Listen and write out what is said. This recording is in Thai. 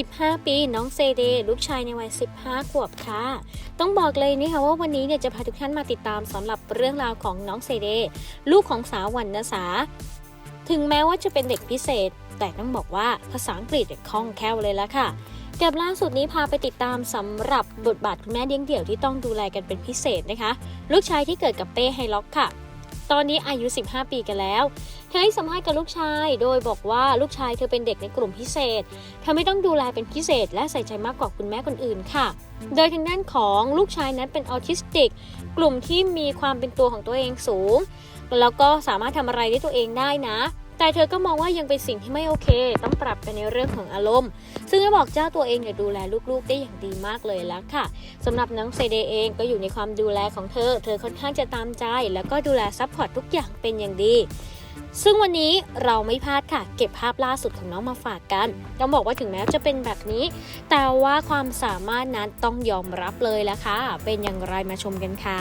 15 ปี น้องเซเดลูกชายในวัย 15 ขวบค่ะ ต้องบอกเลยนะคะว่าวันนี้เนี่ยจะพาทุกท่านมาติดตามสำหรับเรื่องราวของน้องเซเดลูกของสาววรรณสา ถึงแม้ว่าจะเป็นเด็กพิเศษ แต่ต้องบอกว่าภาษาอังกฤษเนี่ยคล่องแคล่วเลยละค่ะกับล่าสุดนี้พาไปติดตามสำหรับบทบาทคุณแม่เลี้ยงเดี่ยวที่ต้องดูแลกันเป็นพิเศษนะคะ ลูกชายที่เกิดกับเป้ไฮล็อกค่ะ ตอนนี้อายุ 15 ปีกันแล้ว เธอให้สัมภาษณ์กับลูกชาย โดยบอกว่าลูกชายเธอเป็นเด็กในกลุ่มพิเศษเธอไม่ต้องดูแลเป็นพิเศษ และใส่ใจมากกว่าคุณแม่คนอื่นค่ะ โดยทางด้านของลูกชายนั้นเป็นออทิสติก กลุ่มที่มีความเป็นตัวของตัวเองสูง แล้วก็สามารถทำอะไรได้ตัวเองได้นะแต่เธอก็มองว่ายังเป็นสิ่งที่ไม่โอเค ต้องปรับกันในเรื่องของอารมณ์ ซึ่งก็บอกเจ้าตัวเองเนี่ยดูแลลูกๆ ได้อย่างดีมากเลยแล้วค่ะสำหรับน้องเซเดเองก็อยู่ในความดูแลของเธอ เธอค่อนข้างจะตามใจ แล้วก็ดูแลซัพพอร์ตทุกอย่างเป็นอย่างดี ซึ่งวันนี้เราไม่พลาดค่ะ เก็บภาพล่าสุดของน้องมาฝากกัน ต้องบอกว่าถึงแม้จะเป็นแบบนี้ แต่ว่าความสามารถนั้นต้องยอมรับเลยละค่ะ เป็นอย่างไรมาชมกันค่ะ